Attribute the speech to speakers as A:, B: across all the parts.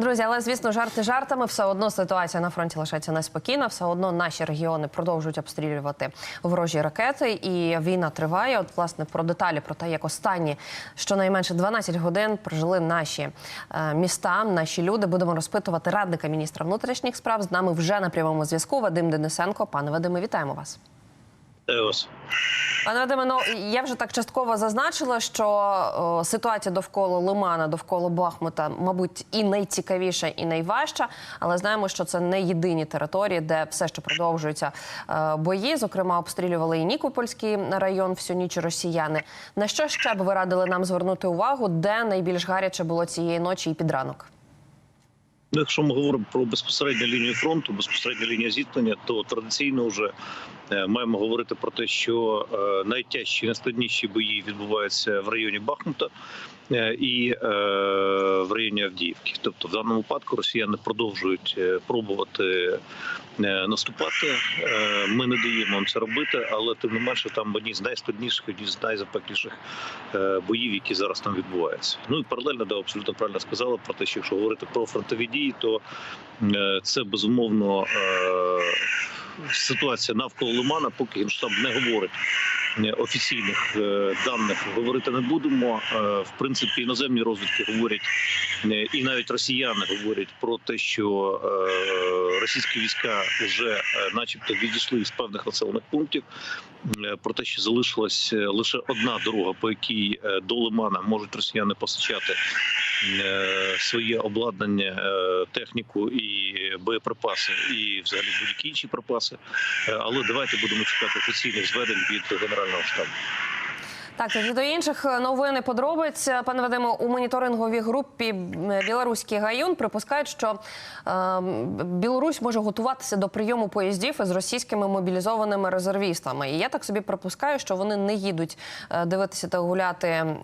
A: Друзі, але звісно, жарти жартами. Все одно ситуація на фронті лишається неспокійна. Все одно наші регіони продовжують обстрілювати ворожі ракети, і війна триває. От власне про деталі про те, як останні щонайменше 12 годин прожили наші е, міста, наші люди. Будемо розпитувати радника міністра внутрішніх справ. З нами вже на прямому зв'язку Вадим Денисенко. Пане Вадиме, вітаємо вас.
B: Вітаю вас.
A: Пане Вадиме, ну я вже так частково зазначила, що о, ситуація довкола Лимана, довкола Бахмута, мабуть, і найцікавіша, і найважча. Але знаємо, що це не єдині території, де все ще продовжуються е, бої. Зокрема, обстрілювали і Нікопольський район всю ніч росіяни. На що ще б ви радили нам звернути увагу, де найбільш гаряче було цієї ночі і під ранок?
B: Ну, якщо ми говоримо про безпосередню лінію фронту, безпосередню лінію зіткнення, то традиційно вже е, маємо говорити про те, що е, найтяжчі, найскладніші бої відбуваються в районі Бахмута е, і в районі Авдіївки. Тобто, в даному випадку росіяни продовжують пробувати наступати. Ми не даємо їм це робити, але тим не менше там одні з найскладніших, одні з найзапекліших боїв, які зараз там відбуваються. Ну і паралельно да, абсолютно правильно сказали про те, що якщо говорити про фронтові дії, то е, це безумовно е, ситуація навколо Лимана, поки Генштаб не говорить. е, Офіційних даних говорити не будемо. В принципі, іноземні розвідки говорять, і навіть росіяни говорять про те, що російські війська вже, начебто, відійшли з певних населених пунктів. Про те, що залишилась лише одна дорога, по якій до Лимана можуть росіяни постачати своє обладнання, е, техніку і боєприпаси, і взагалі будь-які інші припаси. Е, Але давайте будемо чекати офіційних зведень від генерального штабу.
A: Так, тоді до інших новин і подробиць. Пане Вадиме, у моніторинговій групі Білоруський гаюн припускають, що е, Білорусь може готуватися до прийому поїздів із російськими мобілізованими резервістами. І я так собі припускаю, що вони не їдуть е, дивитися та гуляти е,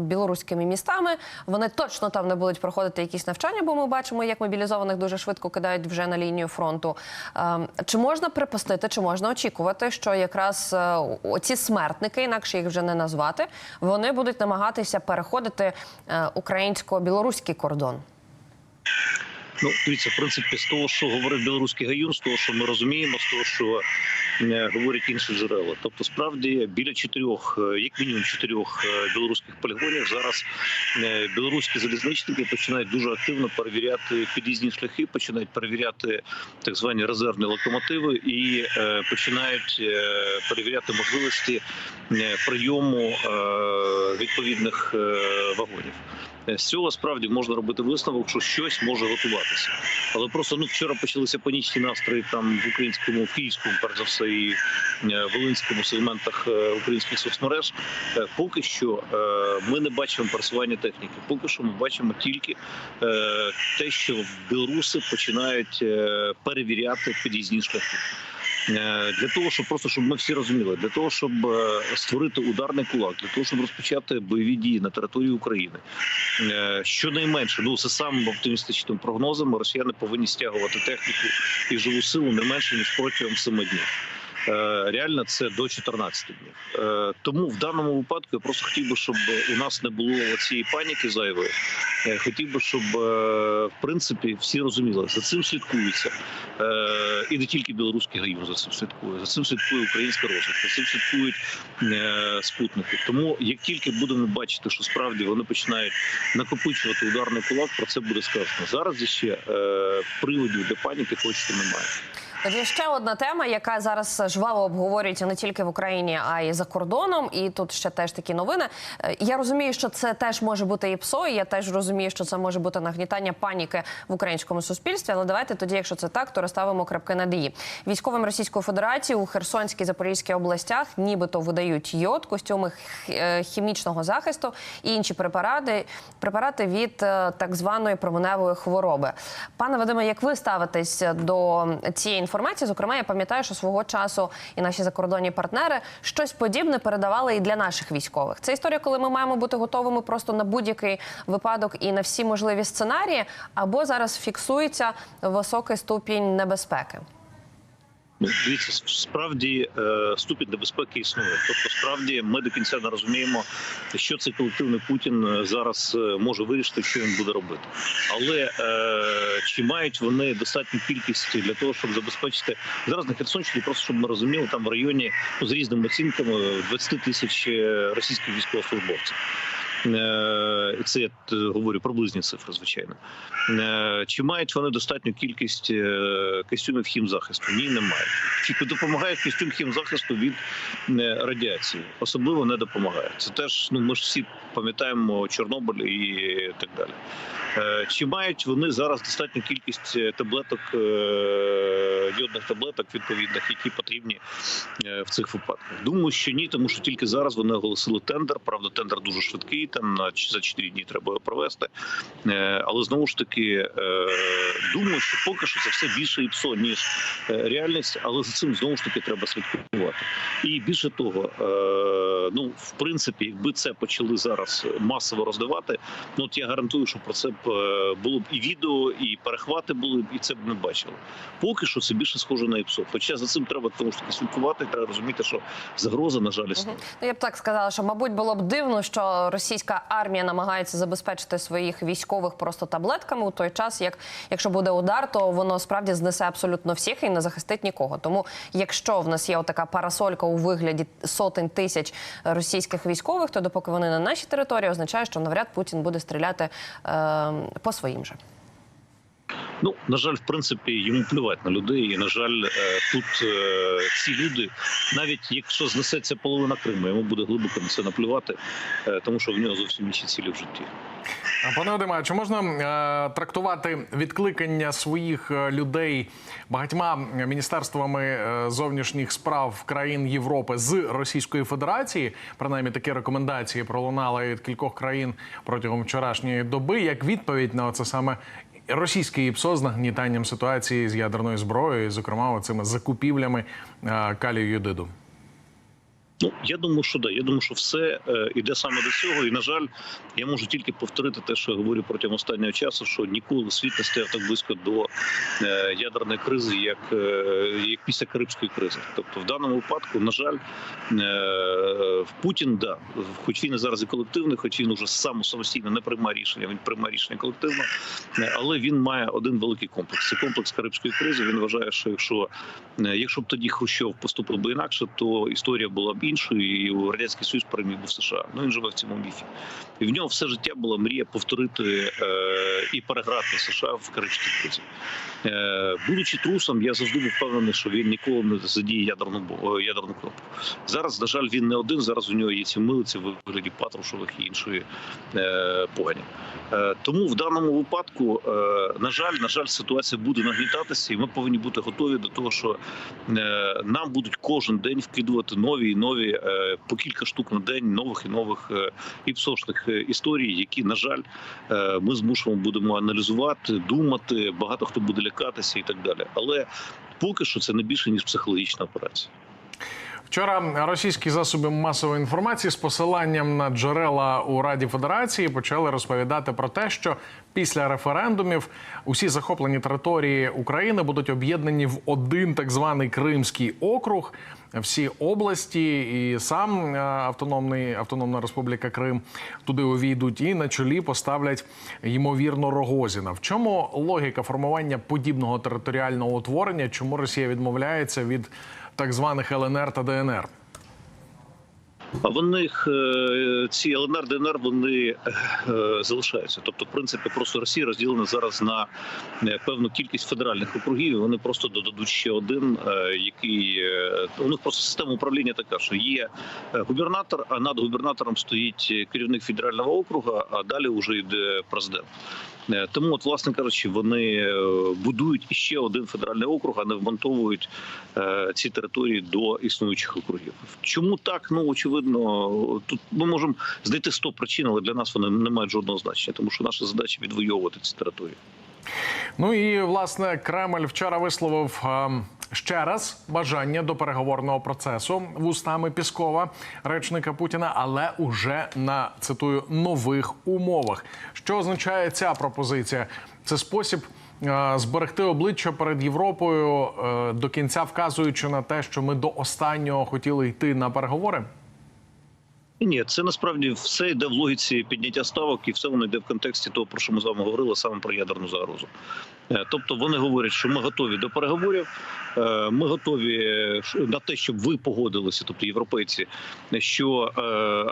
A: білоруськими містами. Вони точно там не будуть проходити якісь навчання, бо ми бачимо, як мобілізованих дуже швидко кидають вже на лінію фронту. Е, чи можна припустити, чи можна очікувати, що якраз е, оці смертники, інакше їх вже не назвати, вони будуть намагатися переходити е, українсько-білоруський кордон?
B: Ну, дивіться, в принципі, з того, що говорив білоруський гаюн, з того, що ми розуміємо, з того, що говорять інші джерела. Тобто, справді біля чотирьох, е, як мінімум чотирьох е, білоруських полігонів зараз е, білоруські залізничники починають дуже активно перевіряти під'їзні шляхи, починають перевіряти так звані резервні локомотиви і е, починають е, перевіряти можливості е, прийому е, відповідних е, вагонів. Е, З цього справді можна робити висновок, що щось може готуватися. Але просто ну вчора почалися панічні настрої там в українському, в київському, перш за все, і е, волинському сегментах е, українських соцмереж. Поки що ми не бачимо пересування техніки. Поки що ми бачимо тільки те, що білоруси починають перевіряти під'їзні шляхи. Е, Для того, щоб просто щоб ми всі розуміли, для того, щоб е, створити ударний кулак, для того, щоб розпочати бойові дії на території України, Е, щонайменше, ну це самим оптимістичним прогнозом, росіяни повинні стягувати техніку і живу силу не менше ніж протягом семи днів. Е, Реально це до 14 днів. Е, Тому в даному випадку я просто хотів би, щоб у нас не було цієї паніки зайвої. Е, Хотів би, щоб в принципі всі розуміли, за цим слідкується. І не тільки білоруський гаюн за цим слідкує. За цим слідкує українська розвідка, за цим слідкують спутники. Тому як тільки будемо бачити, що справді вони починають накопичувати ударний кулак, про це буде сказано. Зараз ще приводів для паніки точно немає.
A: Тоді ще одна тема, яка зараз жваво обговорюється не тільки в Україні, а й за кордоном. І тут ще теж такі новини. Е, Я розумію, що це теж може бути і ПСО. і Я теж розумію, що це може бути нагнітання паніки в українському суспільстві. Але давайте тоді, якщо це так, то розставимо крапки над «і». Військовим Російської Федерації у Херсонській Запорізькій областях, нібито видають йод, костюми е, хімічного захисту і інші препарати, препарати від е, так званої променевої хвороби. Пане Вадиме, як ви ставитесь до цієї інформації? Зокрема, я пам'ятаю, що свого часу і наші закордонні партнери щось подібне передавали і для наших військових. Це історія, коли ми маємо бути готовими просто на будь-який випадок і на всі можливі сценарії, або зараз фіксується високий ступінь небезпеки.
B: Ну, дивіться, справді е, ступінь небезпеки існує. Тобто, справді ми до кінця не розуміємо, що цей колективний Путін е, зараз е, може вирішити, що він буде робити. Але чи мають вони достатню кількість для того, щоб забезпечити зараз на Херсонщині, просто щоб ми розуміли, там в районі ну, з різними оцінками 20 тисяч російських військовослужбовців. Е, Це я говорю говорю приблизні цифри, звичайно. Е, Чи мають вони достатню кількість е, костюмів хімзахисту? Ні, не мають. Чи допомагає костюм хімзахисту від е, радіації? Особливо не допомагає. Це теж ну ми ж всі пам'ятаємо Чорнобиль і так далі. Е, Чи мають вони зараз достатню кількість е, таблеток, е, йодних таблеток відповідних, які потрібні в цих випадках? Думаю, що ні, тому що тільки зараз вони оголосили тендер. Правда, тендер дуже швидкий. Там на за 4 дні треба його провести. Але знову ж таки думаю, що поки що це все більше ІПСО, ніж е, реальність, але за цим знову ж таки треба слідкувати. І більше того, ну в принципі, якби це почали зараз масово роздавати, ну от я гарантую, що про це було б і відео, і перехвати були б, і це б не бачили. Поки що це більше схоже на ІПСО. Хоча за цим треба тому ж таки слідкувати. Треба розуміти, що загроза на жаль існує.
A: Ну, я б так сказала, що мабуть було б дивно, що російська армія намагається забезпечити своїх військових просто таблетками у той час, як якщо буде удар, то воно справді знесе абсолютно всіх і не захистить нікого. Тому, якщо в нас є отака парасолька у вигляді сотень тисяч російських військових, то допоки вони на нашій території, означає, що навряд Путін буде стріляти е, по своїм же.
B: Ну на жаль, в принципі, йому плювати на людей. І на жаль, е, тут е, ці люди, навіть якщо знесеться половина Криму, йому буде глибоко на це наплювати, е, тому що в нього зовсім інші цілі в житті.
C: Пане Вадиме, чи можна е, трактувати відкликання своїх людей багатьма міністерствами зовнішніх справ країн Європи з Російської Федерації? Принаймні такі рекомендації пролунали від кількох країн протягом вчорашньої доби, як відповідь на це саме російське ІПСО з нагнітанням ситуації з ядерною зброєю, зокрема цими закупівлями е, калію юдиду?
B: Ну я думаю, що да. Я думаю, що все е, іде саме до цього. І на жаль, я можу тільки повторити те, що я говорю протягом останнього часу, що ніколи світ не стояв так близько до е, ядерної кризи, як, е, як після Карибської кризи. Тобто, в даному випадку, на жаль, е, Путін, да, хоч він і зараз і колективний, хоч він уже сам самостійно не приймає рішення, він приймає рішення колективно, е, але він має один великий комплекс. Це комплекс Карибської кризи. Він вважає, що якщо, е, якщо б тоді Хрущов поступив би інакше, то історія була б іншою, і радянський союз переміг в США. Ну він живе в цьому міфі, і в нього все життя була мрія повторити е, і переграти США в кризі. Е, будучи трусом, я завжди був впевнений, що він ніколи не задіє ядерну е, ядерну кнопку. Зараз, на жаль, він не один. Зараз у нього є ці милиці в вигляді Патрушевих і іншої е, погані. Е, тому в даному випадку, е, на жаль, на жаль, ситуація буде нагнітатися, і ми повинні бути готові до того, що е, нам будуть кожен день вкидувати нові і нові е, по кілька штук на день нових і нових і іпсошних е, історій, які, на жаль, е, ми змушено будемо аналізувати, думати. Багато хто буде лякатися і так далі. Але поки що це не більше ніж психологічна операція.
C: Вчора російські засоби масової інформації з посиланням на джерела у Раді Федерації почали розповідати про те, що після референдумів усі захоплені території України будуть об'єднані в один так званий Кримський округ. Всі області і сам е, автономний автономна республіка Крим туди увійдуть і на чолі поставлять ймовірно Рогозіна. В чому логіка формування подібного територіального утворення? Чому Росія відмовляється від так званих ЛНР та ДНР?
B: В них е, ці ЛНР, ДНР вони е, залишаються. Тобто, в принципі, просто Росія розділена зараз на е, певну кількість федеральних округів. Вони просто додадуть ще один, який у них просто система управління така, що є губернатор, а над губернатором стоїть керівник федерального округа, а далі вже йде президент. Тому, от, власне кажучи, вони будують іще один федеральний округ, а не вмонтовують ці території до існуючих округів. Чому так? Ну очевидно, тут ми можемо знайти 100 причин, але для нас вони не мають жодного значення, тому що наша задача відвоювати ці території.
C: Ну і власне Кремль вчора висловив е, ще раз бажання до переговорного процесу вустами Піскова, речника Путіна, але уже на цитую нових умовах. Що означає ця пропозиція? Це спосіб е, зберегти обличчя перед Європою, е, до кінця вказуючи на те, що ми до останнього хотіли йти на переговори.
B: Ні, це насправді все йде в логіці підняття ставок, і все воно йде в контексті того, про що ми з вами говорили саме про ядерну загрозу. Е, Тобто вони говорять, що ми готові до переговорів, е, ми готові е, на те, щоб ви погодилися, тобто європейці, що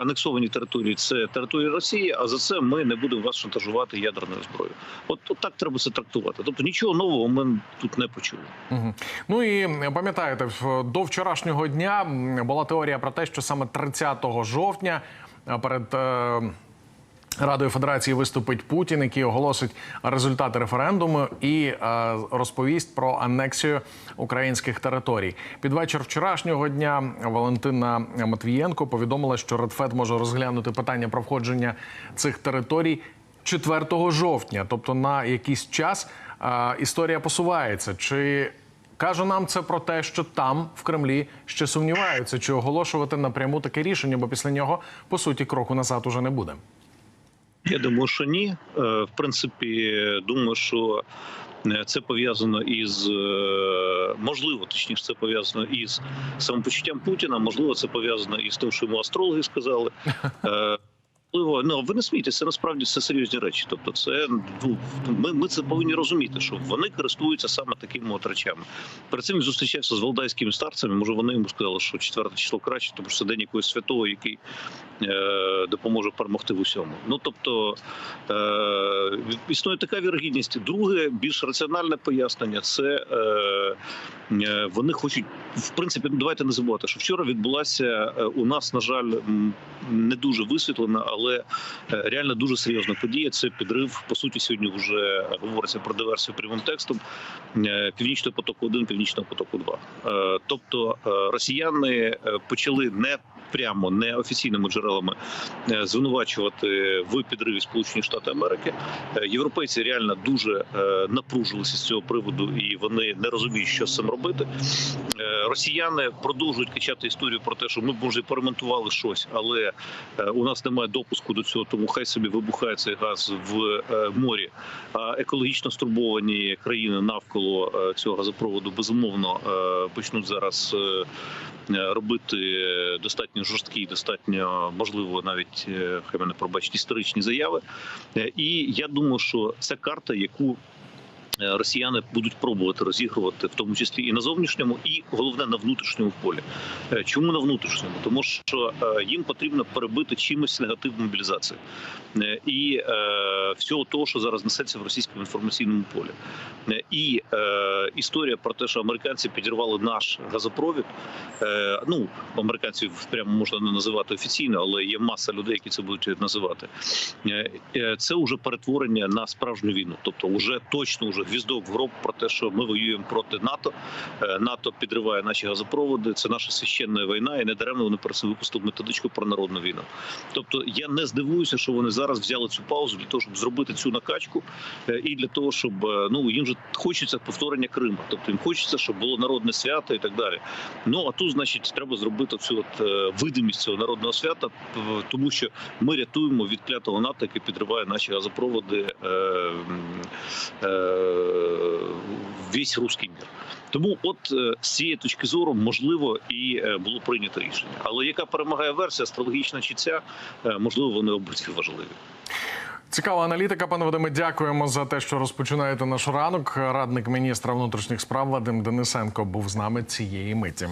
B: анексовані території це територія Росії, а за це ми не будемо вас шантажувати ядерною зброєю. От, от так треба це трактувати. Тобто нічого нового ми тут не почули.
C: Мгм. Ну і пам'ятаєте, до вчорашнього дня була теорія про те, що саме 30 жовтня е, перед. е, Радою Федерації виступить Путін, який оголосить результати референдуму і е, розповість про анексію українських територій. Під вечір вчорашнього дня Валентина Матвієнко повідомила, що Радфед може розглянути питання про входження цих територій 4 жовтня, тобто на якийсь час е, історія посувається. Чи каже нам це про те, що там в Кремлі ще сумніваються, чи оголошувати напряму таке рішення, бо після нього по суті кроку назад уже не буде.
B: Я думаю, що ні. Е, В принципі, думаю, що е, це пов'язано із е, можливо, точніше, це пов'язано із самопочуттям Путіна. Можливо, це пов'язано із тим, що йому астрологи сказали. Можливо, ну ви не смійтеся, це насправді це серйозні речі. Тобто, це ну ми, ми це повинні розуміти, що вони користуються саме такими от речами. Перед цим зустрічався з валдайськими старцями. Може, вони йому сказали, що четверте число краще, тому що це день якогось святого, який е, допоможе перемогти в усьому. Ну тобто е, існує така вірогідність. Друге, більш раціональне пояснення це е, е, вони хочуть, в принципі, ну давайте не забувати, що вчора відбулася е, у нас, на жаль, не дуже висвітлена, але е, реально дуже серйозна подія. Це підрив. По суті, сьогодні вже говориться про диверсію прямим текстом північного потоку 1 північного потоку 2 Е, Тобто е, росіяни е, почали не прямо не офіційними джерелами звинувачувати в підриві Сполучені Штати Америки. Європейці реально дуже напружилися з цього приводу, і вони не розуміють, що з цим робити. Росіяни продовжують качати історію про те, що ми може поремонтували щось, але у нас немає допуску до цього, тому хай собі вибухає цей газ в е, морі. А екологічно стурбовані країни навколо е, цього газопроводу безумовно е, почнуть зараз робити достатньо жорсткі, достатньо можливо навіть хай мене пробачить історичні заяви. І я думаю, що це карта, яку Росіяни будуть пробувати розігрувати, в тому числі і на зовнішньому, і головне на внутрішньому полі. Е, Чому на внутрішньому? Тому що е, їм потрібно перебити чимось негатив мобілізації Е, і е, всього того, що зараз несеться в російському інформаційному полі. Е, І е, історія про те, що американці підірвали наш газопровід. Е, ну американців прямо можна не називати офіційно, але є маса людей, які це будуть називати. Е, е, Це вже перетворення на справжню війну. Тобто, вже точно вже гвіздок в гроб про те, що ми воюємо проти НАТО. Е, НАТО підриває наші газопроводи. Це наша священна війна, і не даремно вони просто випустили методичку про народну війну. Тобто, я не здивуюся, що вони зараз взяли цю паузу для того, щоб зробити цю накачку, е, і для того, щоб е, ну їм же хочеться повторення Криму. Тобто їм хочеться, щоб було народне свято і так далі. Ну а тут, значить, треба зробити цю от видимість цього народного свята, тому що ми рятуємо від клятого НАТО, який підриває наші газопроводи весь руський мір. Тому, от е, з цієї точки зору, можливо, і е, було прийнято рішення. Але яка перемагає версія, астрологічна чи ця, е, можливо, вони обидві важливі.
C: Цікава аналітика, пане Вадиме. Дякуємо за те, що розпочинаєте наш ранок. Радник міністра внутрішніх справ Вадим Денисенко був з нами цієї миті.